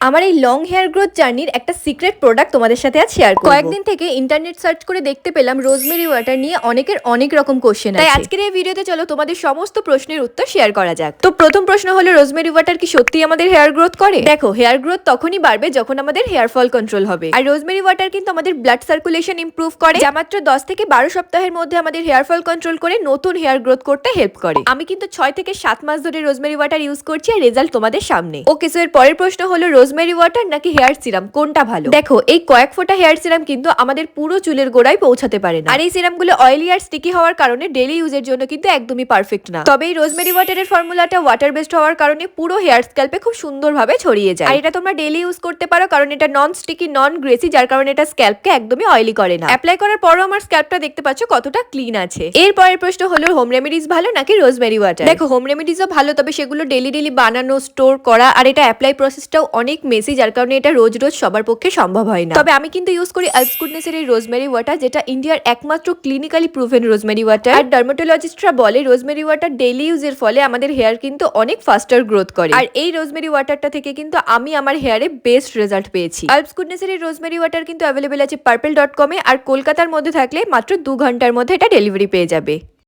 আমার এই long hair growth জার্নির একটা সিক্রেট প্রোডাক্ট তোমাদের সাথে আজ শেয়ার করব। কয়েকদিন থেকে ইন্টারনেট সার্চ করে দেখতে পেলাম রোজমেরি ওয়াটার নিয়ে অনেকের অনেক রকম কোশ্চেন তাই আজকের এই ভিডিওতে চলো তোমাদের সমস্ত প্রশ্নের উত্তর শেয়ার করা যাক। তো প্রথম প্রশ্ন হলো রোজমেরি ওয়াটার কি সত্যি আমাদের হেয়ার গ্রোথ করে? দেখো হেয়ার গ্রোথ তখনই বাড়বে যখন আমাদের হেয়ার ফল কন্ট্রোল হবে। আর রোজমেরি ওয়াটার কিন্তু আমাদের ব্লাড সার্কুলেশন ইমপ্রুভ করে যা মাত্র দশ থেকে বারো সপ্তাহের মধ্যে আমাদের হেয়ার ফল কন্ট্রোল করে নতুন হেয়ার গ্রোথ করতে হেল্প করে। আমি কিন্তু ছয় থেকে সাত মাস ধরে রোজমেরি ওয়াটার ইউজ করছি আর রেজাল্ট তোমাদের সামনে। ওকে সো এর পরের প্রশ্ন হলো রোজমেরি ওয়াটার নাকি হেয়ার সিরাম কোনটা ভালো? দেখো, এই কয়েক ফোঁটা হেয়ার সিরাম কিন্তু আমাদের পুরো চুলের গোড়ায় পৌঁছাতে পারে না। আর এই সিরামগুলো অয়েলি আর স্টিকি হওয়ার কারণে ডেলি ইউজের জন্য কিন্তু একদমই পারফেক্ট না। তবে এই রোজমেরি ওয়াটারের ফর্মুলাটা ওয়াটার বেসড হওয়ার কারণে পুরো হেয়ার স্ক্যাল্পে খুব সুন্দরভাবে ছড়িয়ে যায়। আর এটা তোমরা ডেলি ইউজ করতে পারো কারণ এটা নন স্টিকি নন গ্রেসি যার কারণে এটা স্ক্যাল্পকে একদমই অয়েলি করে না। অ্যাপ্লাই করার পরও আমার স্ক্যাল্পটা দেখতে পাচ্ছ কতটা ক্লিন আছে। এর পরের প্রশ্ন হলো হোম রেমেডিস ভালো নাকি রোজমেরি ওয়াটার দেখো হোম রেমেডিজও ভালো, তবে সেগুলো ডেলি ডেলি বানানো স্টোর করা, আর এটা অ্যাপ্লাই প্রসেসটাও অনেক মেসি, যার কারণে এটা রোজ রোজ সবার পক্ষে সম্ভব হয় না। তবে আমি কিন্তু ইউজ করি আলস গুডনেসের এই রোজমেরি ওয়াটার যেটা ইন্ডিয়ার একমাত্র ক্লিনিক্যালি প্রুভেন রোজমেরি ওয়াটার আর ডার্মাটোলজিস্টরা বলে রোজমেরি ওয়াটার ডেইলি ইউজের ফলে আমাদের হেয়ার কিন্তু অনেক ফাস্টার গ্রোথ করে। আর এই রোজমেরি ওয়াটারটা থেকে কিন্তু আমি আমার হেয়ারে বেস্ট রেজাল্ট পেয়েছি। গুডনেসের এই রোজমেরি ওয়াটার কিন্তু অ্যাভেলেবেল আছে পার্পেল ডট কমে আর কলকাতার মধ্যে থাকলে মাত্র দু ঘণ্টার মধ্যে এটা ডেলিভারি পেয়ে যাবে।